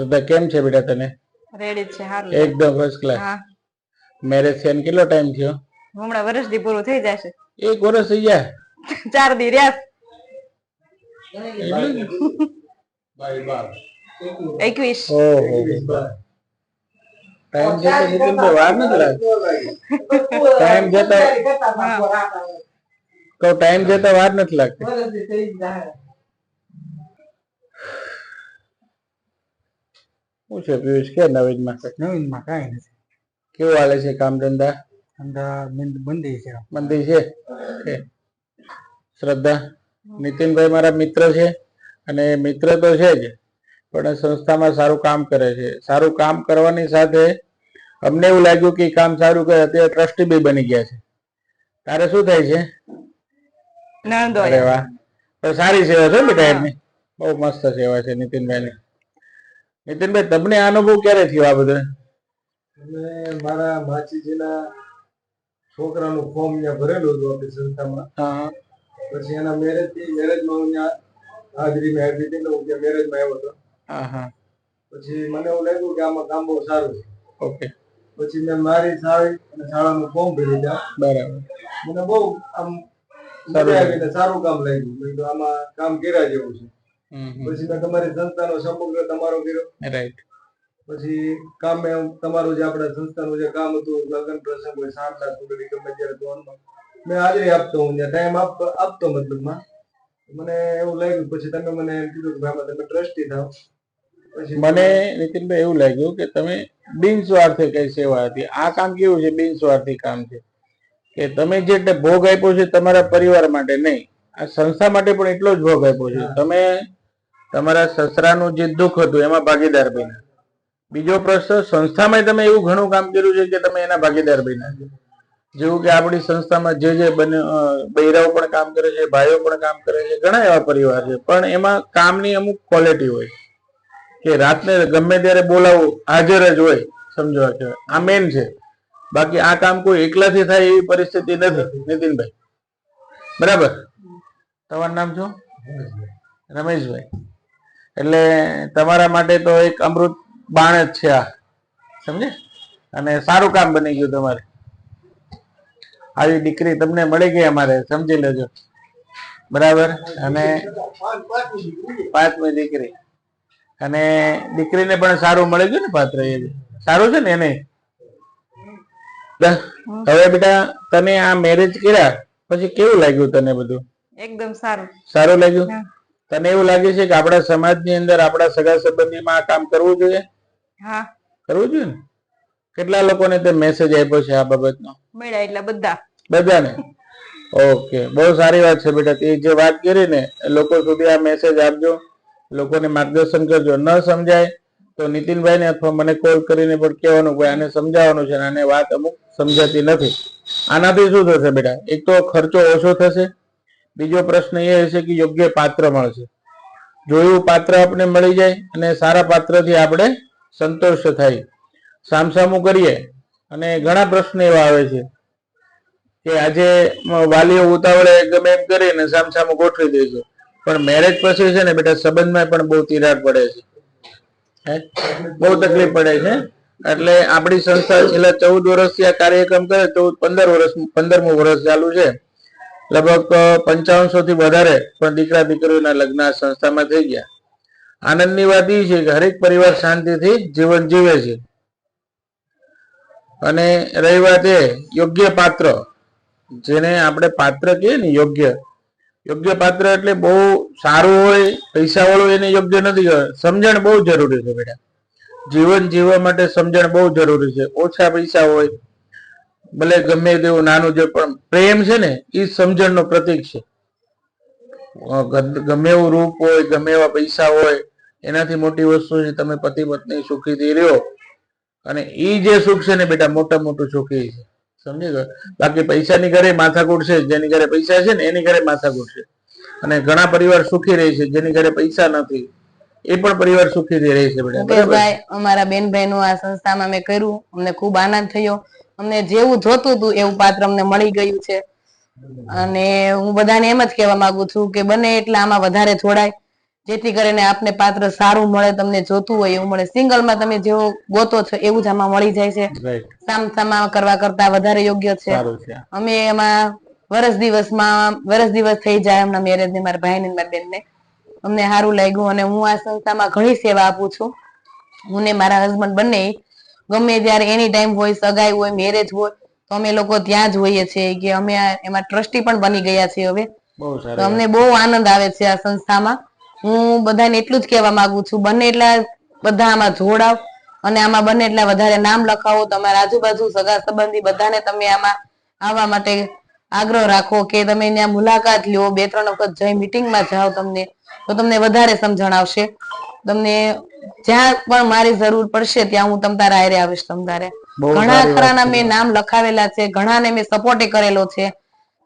શ્રદ્ધા કેમ છે બેટા તને? રેડી છે સારું એકદમ ફર્સ્ટ ક્લાસ હા. મેરેજ થઈને કેટલો ટાઈમ થયો? હમણાં વર્ષ દી પૂરું થઈ જશે. એક વર્ષ થઈ ગયા? ચાર દી રહ્યા. એટલું જ? એકવીસ. ઓહો. ટાઈમ જતો તો વાર નથી લાગતી. ટાઈમ જતા તો ટાઈમ જતા વાર નથી લાગતી. શું છે પિયુષ કે નવીનમાં નવીનમાં કાંઈ નથી કેવું હાલે છે કામ ધંધા ધંધા બંધ બંધી છે મંદી છે છે. શ્રદ્ધા નીતિનભાઈ મારા મિત્ર છે અને મિત્ર તો છે જ પણ સંસ્થામાં સારું કામ કરે છે સારું કામ કરવાની સાથે અમને એવું લાગ્યું કે કામ સારું કરે અત્યારે ટ્રસ્ટી બી બની ગયા છે તારે શું થાય છે અરે વાહ પણ સારી સેવા છે બેટા એમની બહુ મસ્ત સેવા છે નીતિનભાઈની નીતિનભાઈ તમને આ અનુભવ ક્યારે થયો આ બધો? અને મારા માછીજીના છોકરાનું ફોર્મ ત્યાં ભરેલું હતું આપણી સંસ્થામાં. પછી એના મેરેજથી મેરેજમાં હું ત્યાં હાજરી મેં આપી હતી એટલે હું ત્યાં મેરેજમાં આવ્યો હતો. પછી મને એવું લાગ્યું કે આમાં કામ બહુ સારું છે. ઓકે. પછી મેં મારી સારી અને શાળાનું ફોર્મ ભરી ત્યાં બરાબર. મને બહુ આમ સારું કામ લાગ્યું. આમાં કામ કર્યા જેવું છે. પછી મેં તમારી સંસ્થાનો સમગ્ર તમારો કર્યો. રાઈટ પછી કામ મેં તમારું જે આપણા સંસ્થાનું જે કામ હતું લગ્ન પ્રસંગ હોય સાંજના સુગડી ગમે ત્યારે ધોનમાં મેં હાજરી આપતો હું ત્યાં ટાઈમ આપતો આપતો મતલબમાં. મને એવું લાગ્યું પછી તમે મને એમ કીધું કે ભાઈ તમે ટ્રસ્ટી થાવ. પછી મને નીતિનભાઈ એવું લાગ્યું કે તમે બિનસ્વાર્થે કઈ સેવા હતી. આ કામ કેવું છે? બિનસ્વાર્થી કામ છે. કે તમે જે ભોગ આપ્યો છે તમારા પરિવાર માટે નહીં આ સંસ્થા માટે પણ એટલો જ ભોગ આપ્યો છે. તમે તમારા સસરાનું જે દુઃખ હતું એમાં ભાગીદાર બન્યા. બીજો પ્રશ્ન સંસ્થામાં તમે એવું ઘણું કામ કર્યું છે કે તમે એના ભાગીદાર બન્યા છો? જેવું કે આપણી સંસ્થામાં જે જે બૈરાઓ પણ કામ કરે છે ભાઈઓ પણ કામ કરે છે ઘણા એવા પરિવાર છે. પણ એમાં કામની અમુક ક્વોલિટી હોય. કે રાતને ગમે ત્યારે બોલાવવું હાજર જ હોય સમજો કે આ મેન છે. બાકી આ કામ કોઈ એકલાથી થાય એવી પરિસ્થિતિ નથી નીતિનભાઈ. બરાબર? તમારું નામ શું? રમેશભાઈ. એટલે તમારા માટે તો એક અમૃત બાણ જ છે આ. સમજે? અને સારું કામ બની ગયું તમારે. આવી દીકરી તમને મળી ગઈ અમારે સમજી લેજો. બરાબર? અને પાંચમી દીકરી. અને દીકરીને પણ સારું મળી ગયું ને પાત્ર એ. સારું છે ને એને? હવે બેટા તને આ મેરેજ કર્યા પછી કેવું લાગ્યું તને બધું? એકદમ સારું. સારું લાગ્યું. તને એવું લાગે છે કે આપણા સમાજની અંદર આપણા સગા સંબંધીમાં આ કામ કરવું જોઈએ? હા. કરવું જોઈએ ને? કેટલા લોકોને તે મેસેજ આપ્યો છે આ બાબતનો? મળ્યા એટલે બધા. બધાને? ઓકે. બહુ સારી વાત છે બેટા. તે જે વાત કરી ને લોકો સુધી આ મેસેજ આપજો. લોકોને માર્ગદર્શન કરજો. ન સમજાય તો નીતિનભાઈને અથવા મને કોલ કરીને પણ કહેવાનું ભાઈ આને સમજાવવાનું છે અને આને વાત અમુક સમજાતી નથી. આનાથી શું થશે બેટા? એક તો ખર્ચો ઓછો થશે. બીજો પ્રશ્ન એ હશે કે યોગ્ય પાત્ર મળશે. જોયું પાત્ર આપણે મળી જાય અને સારા પાત્રથી આપણે સંતોષ થાય. સામસામું કરીએ અને ઘણા પ્રશ્ન એવા આવે છે કે આજે વાલીઓ ઉતાવળે ગમે એમ કરીને સામસામું ગોઠવી દે પણ મેરેજ પછી છે ને બેટા સંબંધમાં પણ બહુ તિરાડ પડે છે? બહુ તકલીફ પડે છે. એટલે આપણી સંસ્થા છેલ્લા ચૌદ વર્ષથી આ કાર્યક્રમ કરે, ચૌદ પંદર વર્ષ, પંદરમું વર્ષ ચાલુ છે. લગભગ પંચાવનસો થી વધારે પણ દીકરા દીકરીઓના લગ્ન આ સંસ્થામાં થઈ ગયા. આનંદની વાત એ છે કે હરેક પરિવાર શાંતિથી જીવન જીવે છે. અને રહી વાત એ, યોગ્ય પાત્ર, જેને આપણે પાત્ર કહીએ ને યોગ્ય. યોગ્ય પાત્ર એટલે બહુ સારું હોય પૈસા વાળું એને યોગ્ય નથી સમજણ બહુ જરૂરી છે બેટા. જીવન જીવવા માટે સમજણ બહુ જરૂરી છે. ઓછા પૈસા હોય ભલે ગમે તેવું નાનું જે પણ પ્રેમ છે ને એ સમજણનો પ્રતીક છે. ગમે એવું રૂપ હોય ગમે એવા પૈસા હોય એનાથી મોટી વસ્તુ છે તમે પતિ પત્ની સુખીથી રહ્યો. અને એ જે સુખ છે ને બેટા મોટા મોટું સુખ છે સમજી ગયો? બાકી પૈસાની ઘરે માથાકૂટ છે જેની ઘરે પૈસા છે ને એની ઘરે માથાકૂટ છે. અને ઘણા પરિવાર સુખી રહે છે જેની ઘરે પૈસા નથી. એ પણ પરિવાર સુખીથી રહે છે અમારા બેનભાઈ નું આ સંસ્થામાં મેં કર્યું અમને ખૂબ આનંદ થયો. અમને જેવું જોતું હતું એવું પાત્ર અમને મળી ગયું છે. અને હું બધાને એમ જ કહેવા માંગુ છું કે બને એટલે આમાં વધારે જોડાય. જેથી કરીને આપને પાત્ર સારું મળે તમને જોતું હોય એવું મળે. સિંગલમાં તમે જેવો ગોતો છો એવું જ આમાં મળી જાય છે. સામ સામા કરવા કરતા વધારે યોગ્ય છે. અમે એમાં વરસ દિવસમાં વરસ દિવસ થઈ જાય એમના મેરેજ ને મારા ભાઈ ને મારા બેન ને અમને સારું લાગ્યું અને હું આ સંસ્થામાં ઘણી સેવા આપું છું. હું ને મારા હસબન્ડ બંને ગમે ત્યારે એની ટાઈમ હોય સગાઈ હોય મેરેજ હોય તો અમે લોકો ત્યાં જ હોઈએ છીએ કે અમે એમાં ટ્રસ્ટી પણ બની ગયા છીએ હવે. તો અમને બહુ આનંદ આવે છે આ સંસ્થામાં. હું બધાને એટલું જ કહેવા માંગુ છું બંને એટલા બધા આમાં જોડાવ અને આમાં બંને એટલા વધારે નામ લખાવો. તમારા આજુબાજુ સગા સંબંધી બધાને તમે આમાં આવવા માટે આગ્રહ રાખો કે તમે ત્યાં મુલાકાત લ્યો. બે ત્રણ વખત જઈ મિટિંગમાં જાઓ તમને તો તમને વધારે સમજણ આવશે. તમને જ્યાં પણ મારી જરૂર પડશે ત્યાં હું તમ તારા આયરે આવીશ તમ તારે. ઘણા ખરાના મેં નામ લખાવેલા છે ઘણાને મેં સપોર્ટ કરેલો છે.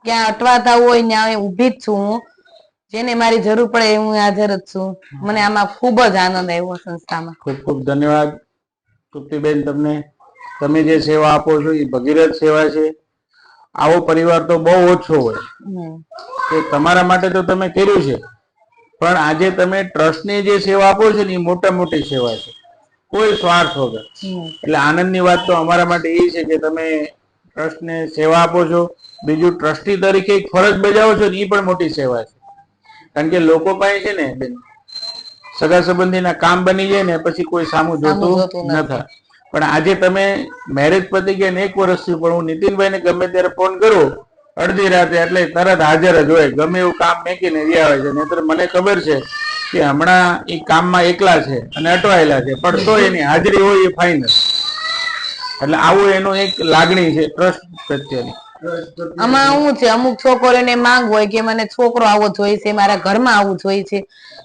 ક્યાં અટવાતા હોય ત્યાં ઊભી જ છું હું. જેને મારી જરૂર પડે હું હાજર જ છું. મને આમાં ખૂબ જ આનંદ આવ્યો સંસ્થામાં. ખૂબ ખૂબ ધન્યવાદ. તૃપ્તિબેન તમને તમે જે સેવા આપો છો એ ભગીરથ સેવા છે. આવો પરિવાર તો બહુ ઓછો હોય. કે તમારા માટે તો તમે કર્યું છે. પણ આજે તમે ટ્રસ્ટની જે સેવા આપો છો ને એ મોટા મોટી સેવા છે. કોઈ સ્વાર્થ વગર. એટલે આનંદની વાત તો અમારા માટે એ છે કે તમે ટ્રસ્ટને સેવા આપો છો. બીજું ટ્રસ્ટી તરીકે એક ફરજ બજાવો છો ને એ પણ મોટી સેવા છે. કારણ કે લોકો પાસે છે ને બેન સગા સંબંધીના કામ બની જાય ને પછી કોઈ સામું જોતું. નથી પણ આજે તમે મેરેજ પતી ગયા ને એક વર્ષથી પણ હું નીતિનભાઈને ગમે ત્યારે ફોન કરું અડધી રાતે એટલે તરત હાજર જ હોય. ગમે એવું કામ મેકીને રહ્યા હોય છે. નહીતર મને ખબર છે કે હમણાં એ કામમાં એકલા છે અને અટવાયેલા છે. પણ તો એની હાજરી હોય એ ફાઇનલ એટલે આવું એનું એક લાગણી છે ટ્રસ્ટ પ્રત્યેની. આમાં શું છે? અમુક છોકરીઓને માંગ હોય કે મને છોકરો આવો જોઈએ છે મારા ઘરમાં આવું જોઈએ છે.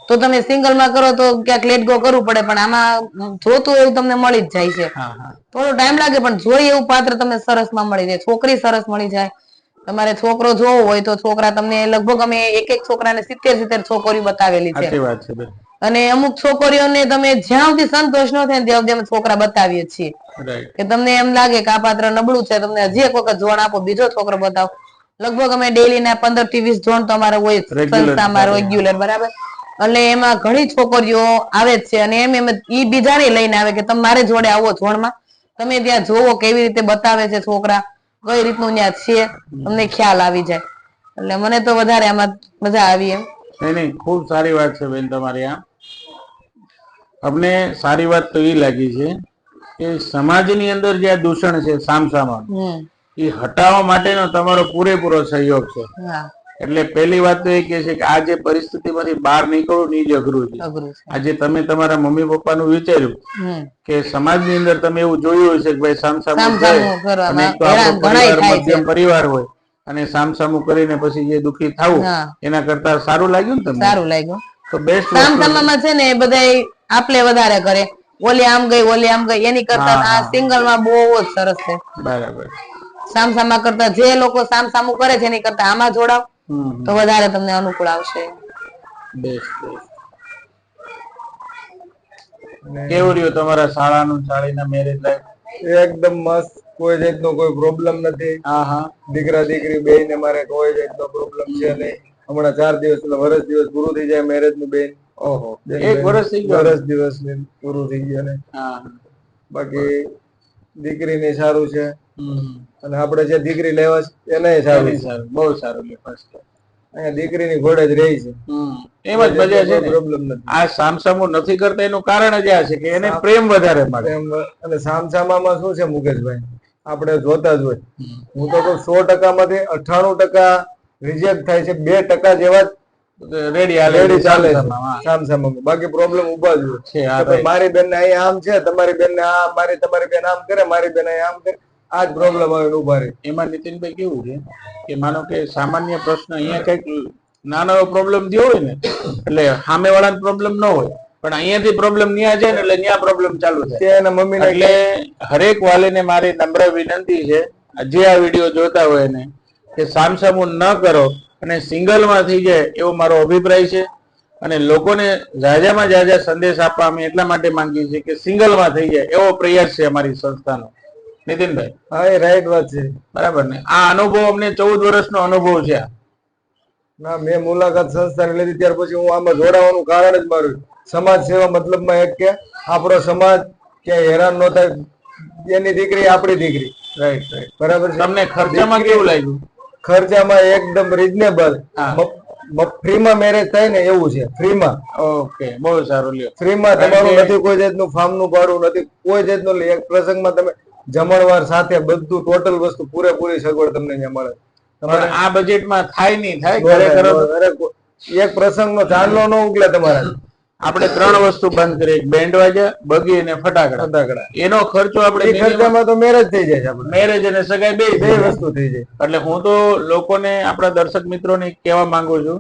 તો તમે સિંગલમાં કરો તો ક્યાંક લેટ ગો કરવું પડે પણ આમાં જોતું એવું તમને મળી જ જાય છે. થોડો ટાઈમ લાગે પણ જોઈએ એવું પાત્ર તમને સરસમાં મળી જાય. છોકરી સરસ મળી જાય. તમારે છોકરો જોવો હોય તો છોકરા તમને લગભગ અમે એક એક છોકરાને સિત્તેર સિત્તેર છોકરીઓ બતાવેલી છે. અને અમુક છોકરીઓને તમે જ્યાં સુધી સંતોષ ન થાય ત્યાં સુધી અમે છોકરા બતાવીએ છીએ. કે તમને એમ લાગે કે આ પાત્ર નબળું છે તમને હજી એક વખત જોણ આપો બીજો છોકરો બતાવો. લગભગ અમે ડેલી ના પંદરથી વીસ જોણ તો અમારે હોય સંસ્થામાં રેગ્યુલર બરાબર. એટલે એમાં ઘણી છોકરીઓ આવે જ છે અને એમ એમ ઈ બીજાને લઈને આવે કે તમારે જોડે આવો જોણમાં. તમે ત્યાં જોવો કેવી રીતે બતાવે છે છોકરા. કઈ રીતનું ત્યાં છે? તમને ખ્યાલ આવી જાય. એટલે મને તો વધારે આમાં મજા આવી એમ. નહીં નહીં ખૂબ સારી વાત છે બેન તમારી આ. અમને સારી વાત તો એ લાગી છે કે સમાજની અંદર જે આ દૂષણ છે સામસામા એ હટાવવા માટેનો તમારો પૂરેપૂરો સહયોગ છે. હા. એટલે પહેલી વાત તો એ કે છે કે આ જે પરિસ્થિતિમાંથી બહાર નીકળવું એ જ અઘરું છે. આજે તમે તમારા મમ્મી પપ્પાનું વિચાર્યું કે સમાજની અંદર તમે એવું જોયું હશે કે ભાઈ સામસામું થાય અને તો આપણો પરિવાર થાય મધ્યમ પરિવાર હોય અને સામસામું કરીને પછી જે દુખી થવું એના કરતા સારું લાગ્યું ને તમને? સારું લાગ્યું. તો બેસ્ટ સામસામામાં છે ને બધા આપલે વધારે કરે. ઓલી આમ ગઈ ઓલી આમ ગઈ એની કરતા આ. સિંગલમાં બહુ જ સરસ છે. બરાબર. સામસામા કરતા જે લોકો સામસામું કરે છે એની કરતા આમાં જોડાવ. તો વધારે તમને અનુકૂળ આવશે. કેવું રહ્યું તમારા શાળાનું શાળીના મેરેજ લાઈફ એકદમ મસ્ત કોઈ જાતનો કોઈ પ્રોબ્લેમ નથી. હા હા. દીકરા દીકરી બે ને મારે કોઈ જાતનો પ્રોબ્લેમ છે નહીં. હમણાં ચાર દિવસ એટલે વર્ષ દિવસ પૂરું થઈ જાય મેરેજનું બેન. ઓહો. બેન, એક વર્ષ થઈ ગયું? વર્ષ દિવસ બેન પૂરું થઈ ગયું ને. હા. બાકી દીકરીને સારું છે. અને આપણે જે દીકરી લેવા છે એને સારું. સારું. બહુ સારું લે ફર્સ્ટ અહીંયા દીકરીની ઘોડે જ રહી છે. એમ જ મજા છે પ્રોબ્લેમ નથી. આ સામસામો નથી કરતા એનું કારણ જ આ છે કે એને પ્રેમ વધારે મળે અને સામસામામાં શું છે મુકેશભાઈ? આપણે જોતા જ હોય. હું તો કહું સો ટકામાંથી અઠ્ઠાણું ટકા રિજેક્ટ થાય છે બે ટકા જેવા રેડી આ રેડી ચાલે છે. સામસામા, બાકી પ્રોબ્લેમ ઊભા જ હોય. મારી બેન ને અહીંયા આમ છે તમારી બેન ને આ મારી તમારી બેન આમ કરે મારી બેન અહીંયા આમ કરે. આ જ પ્રોબ્લેમ આવે ઊભા રહે. એમાં નીતિનભાઈ કેવું છે કે માનો કે સામાન્ય પ્રશ્ન અહીંયા કંઈક નાનો એવો પ્રોબ્લેમ થયો હોય ને એટલે સામે વાળા પ્રોબ્લેમ ન હોય પણ અહીંયાથી પ્રોબ્લેમ ન્યા જાય ને એટલે ન્યા પ્રોબ્લેમ ચાલુ થાય. અને એના મમ્મીને એટલે હરેક વાલીને મારી નમ્ર વિનંતી છે જે આ વીડિયો જોતા હોય એને કે સામસામું ન કરો અને સિંગલમાં થઈ જાય એવો મારો અભિપ્રાય છે. અને લોકોને જાજામાં જાજા સંદેશ આપવા અમે એટલા માટે માંગીએ છીએ કે સિંગલમાં થઈ જાય એવો પ્રયાસ છે અમારી સંસ્થાનો. નીતિનભાઈ? હા એ રાઈટ વાત છે. બરાબર ને? આ અનુભવ અમને ચૌદ વર્ષનો અનુભવ છે ના મેં મુલાકાત સંસ્થાની લીધી ત્યાર પછી હું આમાં જોડાવાનું કારણ જ મારું સમાજ સેવા મતલબમાં એક કે આપણો સમાજ ક્યાંય હેરાન ન થાય એની દીકરી આપણી દીકરી. રાઈટ રાઈટ બરાબર છે? તમને ખર્ચામાં કેવું લાગ્યું? ખર્ચામાં એકદમ રીઝનેબલ ફ્રીમાં મેરેજ થાય ને એવું છે ફ્રીમાં. ઓકે બહુ સારું લ્યો. ફ્રીમાં તમારું નથી કોઈ જાતનું ફાર્મનું ભાડું નથી કોઈ જાતનું એક પ્રસંગમાં તમે જમણવાર સાથે બધું ટોટલ વસ્તુ પૂરેપૂરી સગવડ તમને અહીંયા મળે. તમારે આ બજેટમાં થાય નહીં થાય કરો એક પ્રસંગનો ચાંદલો ન ઉગલે તમારા. આપણે ત્રણ વસ્તુ બંધ એક બેન્ડ વાજા બગી અને ફટાકડા. ફટાકડા. એનો ખર્ચો આપણે ખર્ચામાં તો મેરેજ થઈ જાય છે મેરેજ અને સગાઈ બે બે વસ્તુ થઈ જાય. એટલે હું તો લોકોને આપણા દર્શક મિત્રોને કહેવા માંગુ છું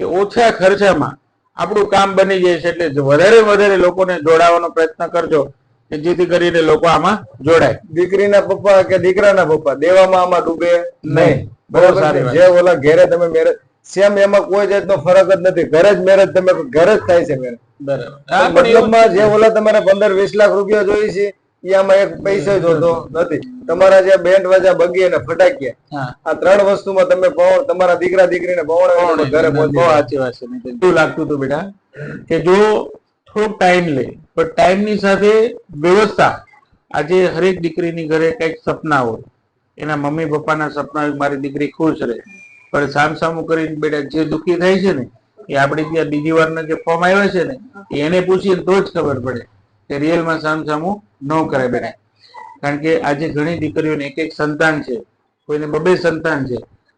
કે ઓછા ખર્ચામાં આપણું કામ બની જાય છે. એટલે વધારે વધારે લોકોને જોડાવાનો પ્રયત્ન કરજો. કે જેથી કરીને લોકો આમાં જોડાય. દીકરીના પપ્પા કે દીકરાના પપ્પા દેવામાં આમાં ડૂબે નહીં. બરાબર સારી જે ઓલા ઘેરે તમે મેરેજ સેમ એમાં કોઈ જાતનો ફરક જ નથી. ઘરે જ મેરેજ તમે ઘરે જ થાય છે મેરેજ બરાબર. મતલબમાં જે ઓલા તમારે પંદર વીસ લાખ રૂપિયા જોઈએ છે એ આમાં એક પૈસા જોતો નથી. તમારા જે બેન્ડ વાજા બગી અને ફટાકિયા આ ત્રણ વસ્તુમાં તમે તમારા દીકરા દીકરીને પવન ઘરે પહોંચી સાચી વાત છે. લાગતું હતું બેટા? કે જો થોડોક ટાઈમ લે. પણ ટાઈમની સાથે વ્યવસ્થા. આજે હરેક દીકરીની ઘરે કંઈક સપના હોય. એના મમ્મી પપ્પાના સપના મારી દીકરી ખુશ રહે. પણ સામસામું કરીને બેટા જે દુઃખી થાય છે ને, એ આપણે ત્યાં બીજી વારના જે ફોર્મ આવ્યા છે ને, એને પૂછીએ તો જ ખબર પડે કે રિયલમાં સામસામું ન કરે બેટા. કારણ કે આજે ઘણી દીકરીઓને એક એક સંતાન છે. કોઈને બબે સંતાન છે.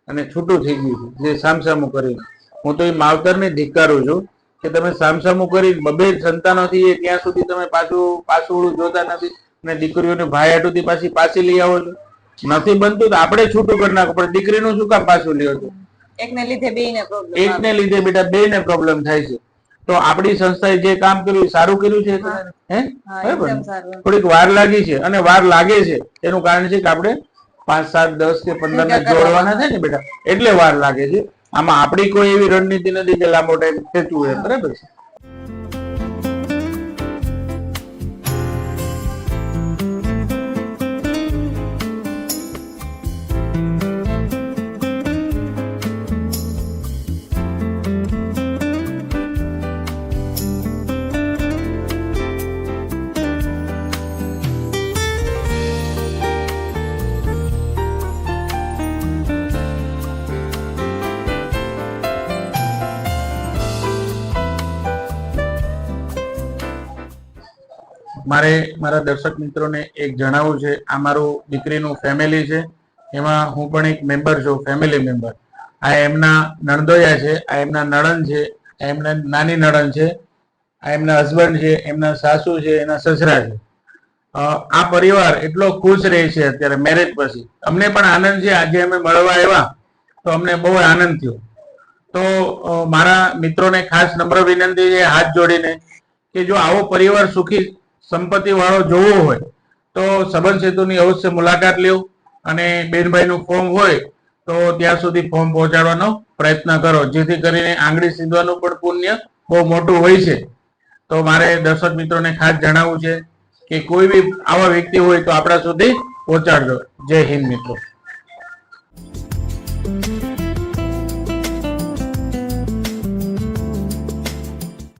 અને છૂટું થઈ ગયું છે. જે સામસામું કરીને. હું તો એ માવતરને ધિક્કારું છું કે તમે સામસામું કરી બબે સંતાનો થી ત્યાં સુધી તમે પાછું પાછું જોતા નથી અને દીકરીઓને ભાઈ હાટુથી પાછી પાછી લઈ આવો છો. નથી બનતું તો આપણે છૂટું કરી નાખો પણ દીકરીનું શું કામ પાછું લ્યો છો? એકને લીધે બેયને પ્રોબ્લેમ એકને લીધે બેટા બે ને પ્રોબ્લેમ થાય છે. તો આપણી સંસ્થાએ જે કામ કર્યું સારું કર્યું છે? હે. બરાબર થોડીક વાર લાગી છે અને વાર લાગે છે. એનું કારણ છે કે આપણે પાંચ સાત દસ કે પંદર ને જોડવાના છે ને બેટા? એટલે વાર લાગે છે. આમાં આપણી કોઈ એવી રણનીતિ નથી કે લાંબો ટાઈમ ખેંચવું એમ બરાબર છે? મારે મારા દર્શક મિત્રોને એક જણાવવું છે. આ મારું દીકરીનું ફેમિલી છે. એમાં હું પણ એક મેમ્બર છું ફેમિલી મેમ્બર આ એમના નણદોયા છે, આ એમના નણંદ છે, આ એમના નાની નણંદ છે, આ એમના હસબન્ડ છે, એમના સાસુ છે, એના સસરા છે. આ પરિવાર એટલો ખુશ રહે છે અત્યારે મેરેજ પછી. અમને પણ આનંદ છે. આજે અમે મળવા આવ્યા તો અમને બહુ આનંદ થયો. તો મારા મિત્રોને ખાસ નમ્ર વિનંતી છે, હાથ જોડીને કે જો આવો પરિવાર સુખી સંપત્તિ વાળો જોવો હોય, તો સંબંધ સેતુની અવશ્ય મુલાકાત લ્યો અને બેનભાઈનું ફોર્મ હોય, તો ત્યાં સુધી ફોર્મ પહોંચાડવાનો પ્રયત્ન કરો. જેથી કરીને આંગળી સીધવાનું પણ પુણ્ય બહુ મોટું હોય છે. તો મારે દર્શક મિત્રોને ખાસ જણાવવું છે કે કોઈ બી આવા વ્યક્તિ હોય તો આપણા સુધી પહોંચાડજો. જય હિન્દ મિત્રો.